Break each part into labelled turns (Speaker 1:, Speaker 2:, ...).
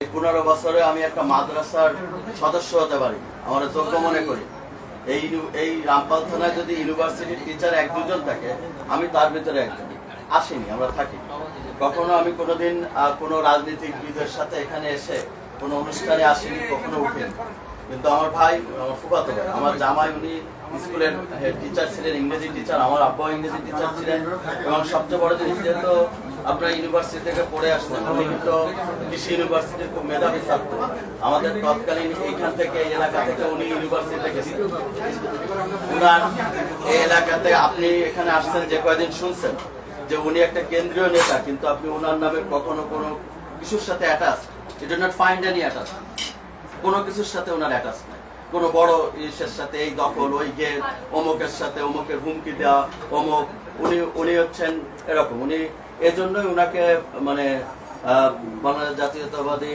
Speaker 1: পনেরো বছরে আমি একটা মাদ্রাসার সদস্য হতে পারি, আমার যোগ্য মনে করি। এই এই রামপাল থানায় যদি ইউনিভার্সিটির টিচার এক দুজন থাকে, আমি তার ভিতরে একজন। আসিনি, আমরা থাকি। কখনো আমি কোনোদিন কোনো রাজনীতিবিদের সাথে এখানে এসে কোনো অনুষ্ঠানে আসিনি, কখনো উঠিনি। কিন্তু আমার ভাই, আমার ফুফাতো ভাই, আমার জামাই, উনি স্কুলের টিচার ছিলেন, ইংরেজি টিচার আমার আব্বাও ইংরেজি টিচার ছিলেন। এবং সবচেয়ে বড় জিনিস যেহেতু আপনার ইউনিভার্সিটি থেকে পড়ে আসছেন উনি কিন্তু কৃষি ইউনিভার্সিটির খুব মেধাবী ছাত্র। আমাদের তৎকালীন এইখান থেকে এই এলাকা থেকে উনি ইউনিভার্সিটিতে গেছেন। উনার এই এলাকাতে আপনি এখানে আসছেন যে কয়দিন শুনছেন? যে উনি একটা কেন্দ্রীয় নেতা, কিন্তু আপনি ওনার নামে কখনো কোনো কিছুর সাথে attach it not find any attach কোনো কিছুর সাথে ওনার অ্যাটাচ নাই। কোনো বড় ইসের সাথে এই দখল, ওই গেট, অমুকের সাথে অমুকের হুমকি দেওয়া, অমুক, উনি উনি হচ্ছেন এরকম। উনি এজন্যই ওনাকে মানে বাংলাদেশ জাতীয়তাবাদী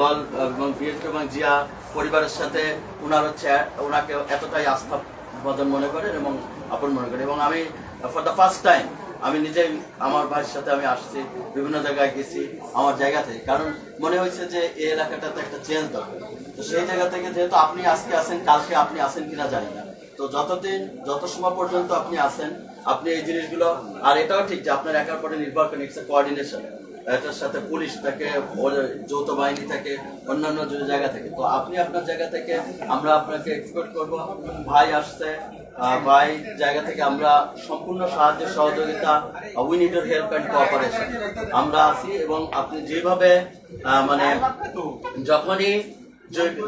Speaker 1: দল এবং বিএনপি এবং জিয়া পরিবারের সাথে ওনার হচ্ছে ওনাকে এতটাই আস্থা বদন মনে করেন এবং আপন মনে করেন। এবং আমি ফর দ্য ফার্স্ট টাইম আমি নিজেই, আমার ভাইয়ের সাথে আমি আসছি, বিভিন্ন জায়গায় গেছি, আমার জায়গা থেকে। কারণ মনে হয়েছে যে এই এলাকাটাতে একটা চেঞ্জ দরকার। তো সেই জায়গা থেকে যেহেতু আপনি আজকে আসেন কালকে আপনি আসেন কিনা জানি না। তো যতদিন, যত সময় পর্যন্ত আপনি আসেন আপনি এই জিনিসগুলো, আর এটাও ঠিক যে আপনার একার পরে নির্ভর করেন ইটস কোঅর্ডিনেশন এটার সাথে পুলিশ থাকে যৌথ বাহিনী থাকে, অন্যান্য জায়গা থেকে। তো আপনি আপনার জায়গা থেকে আমরা আপনাকে এক্সপেক্ট করব। ভাই আসছে ভাই জায়গা থেকে আমরা সম্পূর্ণ সাহায্য, সহযোগিতা উই হেল্প অ্যান্ড কোঅপারেশন আমরা আছি এবং আপনি যেভাবে মানে যখনই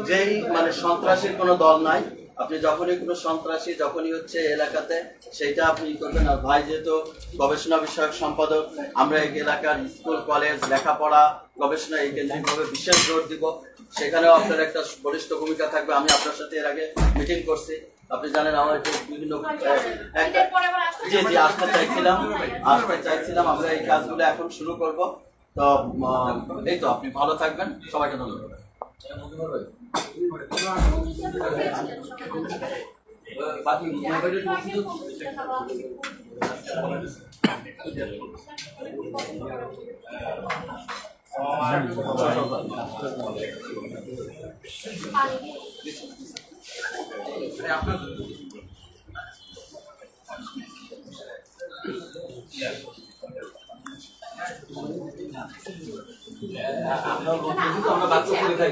Speaker 1: যেই মানে সন্ত্রাসীর কোনো দল নাই আপনি যখনই কোনো সন্ত্রাসী যখনই হচ্ছে এলাকাতে, সেইটা আপনি করবেন। আর ভাই যেহেতু গবেষণা বিষয়ক সম্পাদক, আমরা এই এলাকার স্কুল, কলেজ, লেখাপড়া, গবেষণা এই কেন্দ্রিকভাবে বিশেষ জোর দিব। সেখানেও আপনার একটা বলিষ্ঠ ভূমিকা থাকবে। আমি আপনার সাথে এর আগে মিটিং করছি। আপনি জানেন আমার একটু বিভিন্ন জি জি আসতে চাইছিলাম। আসতে চাইছিলাম আমরা এই কাজগুলো এখন শুরু করব। তো এই তো, আপনি ভালো থাকবেন। সবাইকে ধন্যবাদ। মসজিদ আমরা বাচ্চা করে খাই।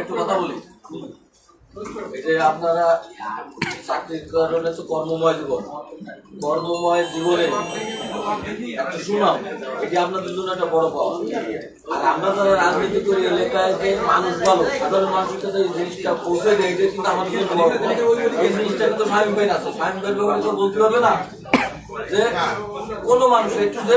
Speaker 1: একটু কথা বলি। এই আপনারা চাকরির কারণে তো কর্মময় জীবন। কর্মময় জীবনে একটা সুনাম, এটি আপনাদের জন্য একটা বড় পাওয়া। আর আমরা যারা রাজনীতি করি, এলাকায় যে মানুষ ভালো, সাধারণ মানুষের কাছে এই জিনিসটা পৌঁছে দেয় এটা কিন্তু আমাদের জন্য বড় এই জিনিসটা কিন্তু স্বামী ভাই আছে। স্বামী ভাই ব্যাপারে তো বলতে পারবে না যে কোনো মানুষ, একটু যে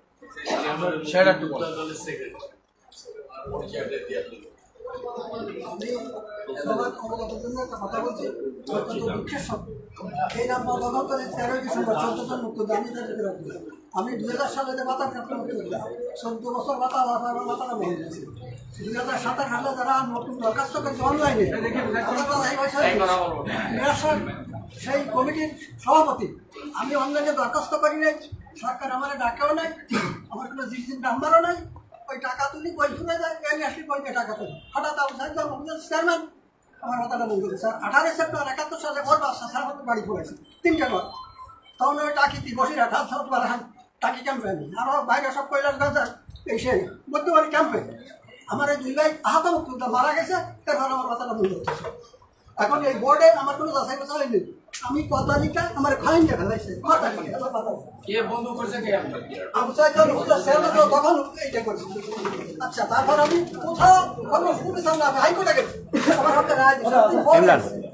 Speaker 1: আমি
Speaker 2: দুই হাজার সালে মাথা ক্যাপ্টেন করলাম চোদ্দ বছর মাথা আমার মাথাটা বন্ধ গেছে। দুই হাজার সাতাশ সালে যারা নতুন দরখাস্ত করেছে অনলাইনে সেই কমিটির সভাপতি। আমি অনলাইনে দরখাস্ত করি নাই সরকার আমার ডাকেও নাই। আমার কোনো জিনিসের নাম্বারও নাই। ওই টাকা তুলি বই শুনে যায় আসি বইকে টাকা তুলি। হঠাৎ আবু সাহেব চেয়ারম্যান আমার মাথাটা বন্ধ গেছে স্যার, আঠারোই সেপ্টেম্বর একাত্তর সালে ওর বাচ্চা স্যার হতে বাড়ি পড়েছে তিনটে ঘর। তখন ওই টাকি তুই বসি রাখা সব হান টাকি ক্যাম্পে আমি আরও বাইরে সব কৈলাস গাছ এই সেই মধ্যবাড়ি ক্যাম্পে আমার এই দুই ভাই আহত মুক্ত মারা গেছে তারপর আমার মাথাটা বন্ধ হচ্ছে এখন এই বোর্ডে আমার কোনো যাচাই বাছাই নেই। আমি কতালিকা লিখা আমার ফাইন দেখা লাগছে। কতালিকা
Speaker 3: কে বন্ধু করছে কে?
Speaker 2: আমি চাই তো উত্তর সেল তো তখন এইটা করছি আচ্ছা তারপর আমি কোথাও কোনো পুলিশ সামনে আমি হাইকোর্টে গেছি। আমার হাতে রায় দিছে।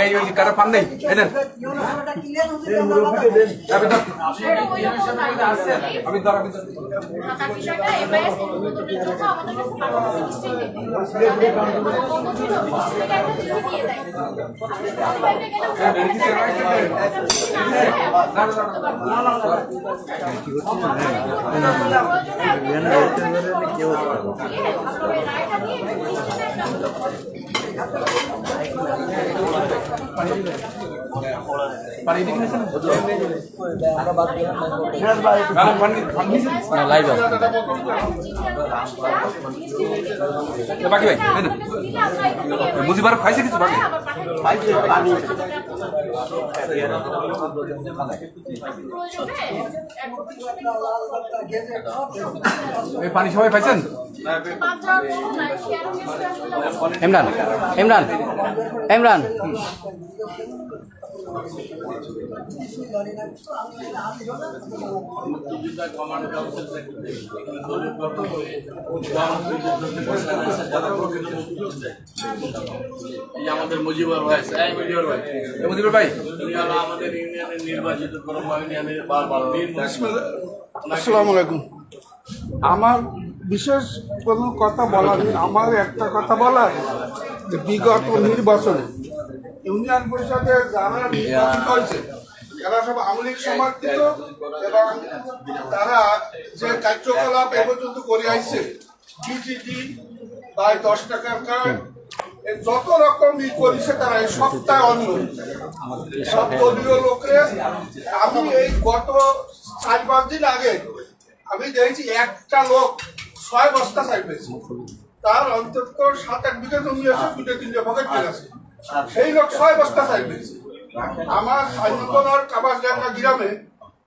Speaker 2: এই
Speaker 3: ওই কারও ধর। মুজিবার খাইছে কিছু? বাকি। পানি সবাই পাইছেন?
Speaker 4: ইমরান ইমরান ইমরান
Speaker 5: আমাদের মুজিবুর ভাই ভাই
Speaker 3: ভাই
Speaker 5: আমাদের ইউনিয়নের নির্বাচিত ইউনিয়নের
Speaker 6: আমার বিশেষ কোনো কথা বলার আমার একটা কথা বলার বিগত নির্বাচনে ইউনিয়ন পরিষদে যারা নির্বাচিত হয়েছে এরা সব আওয়ামী সমর্থিত এবং তারা যে কার্যকলাপ এ পর্যন্ত করে আসছে বিজিটি বা দশ টাকার কার্ড যত রকম ই করেছে তারা এই সপ্তাহে অন্য। সব দলীয় লোকের আমি এই গত চার পাঁচ দিন আগে আমি দেখেছি একটা লোক ছয় বস্তা চাই পেয়েছি। তার অন্তত সাত আট বিঘা জমি আছে দুটো তিনটে পকেট আছে সেই লোক ছয় বস্তা চাই পেয়েছে আমার সাইনগর কাবাসডাঙ্গা গ্রামে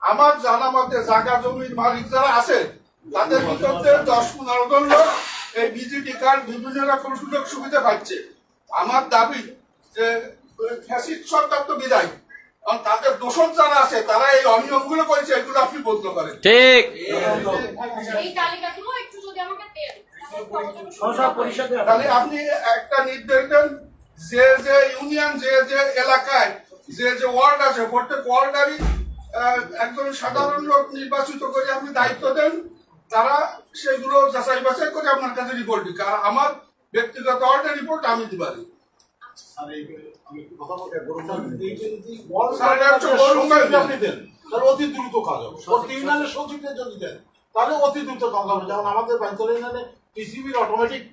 Speaker 6: আমার জানা মতে জায়গা জমির মালিক যারা আছে তাদের ভিতরে দশ পনেরো জন লোক এই বিজিটি কার্ড বিভিন্ন রকম সুযোগ সুবিধা পাচ্ছে। আমার দাবি যে ফ্যাসিড সরকার তো বিদায়। কারণ তাদের দোষণ যারা আছে তারা এই অনিয়মগুলো করেছে এগুলো আপনি বলতে পারেন।
Speaker 4: ঠিক।
Speaker 7: এই তালিকাগুলো একটু যদি আমাকে দেন।
Speaker 6: তাহলে আপনি একটা নির্দেশ দেন যে যে ইউনিয়ন যে যে এলাকায় যে যে ওয়ার্ড আছে প্রত্যেক ওয়ার্ডারই একজন সাধারণ লোক নির্বাচিত করে আপনি দায়িত্ব দেন তারা সেগুলো যাচাই বাছাই করে আপনার কাছে রিপোর্ট দিক। আর আমার ব্যক্তিগত ওয়ার্ডের রিপোর্ট আমি দিতে
Speaker 8: তাহলে অতি দ্রুত কাজ হবে। সচিবদের যদি দেন তাহলে অতি দ্রুত কাজ হবে। যেমন আমাদের বাইতল ইউনিয়নে টিসিবির অটোমেটিক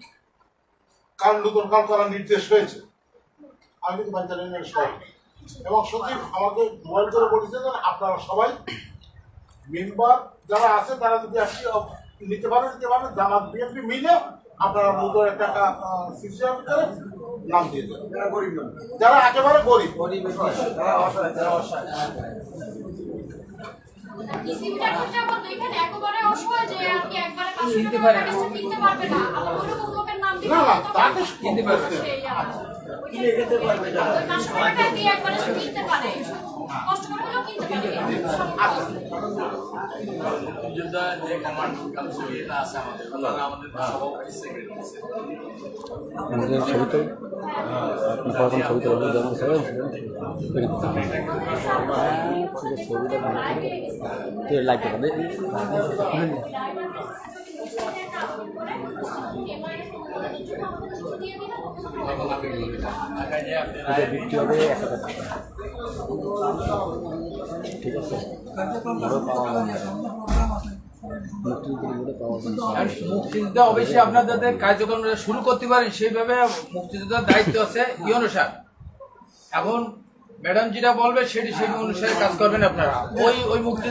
Speaker 8: কার নতুন কাল করার নির্দেশ হয়েছে। আমি কিন্তু বাইতল ইউনিয়নের সব। এবং সচিব আমাকে মোবাইল করে বলেছে যে আপনারা সবাই মেম্বার যারা আছে তারা যদি আসি নিতে পারে নিতে পারে জামাত বিএনপি মিলে আপনারা নতুন একটা সিস্টেম করে নাম দিয়ে দেবেন। যারা একেবারে গরিব।
Speaker 7: এখানে একেবারে অসহায় যে আপনি একবারে পাঁচশো টাকা প্যাকেজটা কিনতে পারবে না। আবার ওইরকম লোকের নাম দিলে
Speaker 8: না, না, তাকে
Speaker 7: কিনতে পারবে
Speaker 5: আমাদের ওখানে আমাদের সভাপতি সেক্রেটারি আছে
Speaker 4: আমাদের ছবি তো আপনি কখন ছবি তো যেমন ছবি ছবিটা লাইক
Speaker 9: আর মুক্তিযোদ্ধা অবশ্যই আপনার যাদের কার্যক্রম শুরু করতে পারেন। সেইভাবে মুক্তিযোদ্ধার দায়িত্ব আছে ই অনুসার এখন ম্যাডাম যেটা বলবে সেটি সেই অনুসারে কাজ করবেন আপনারা। ওই ওই মুক্তি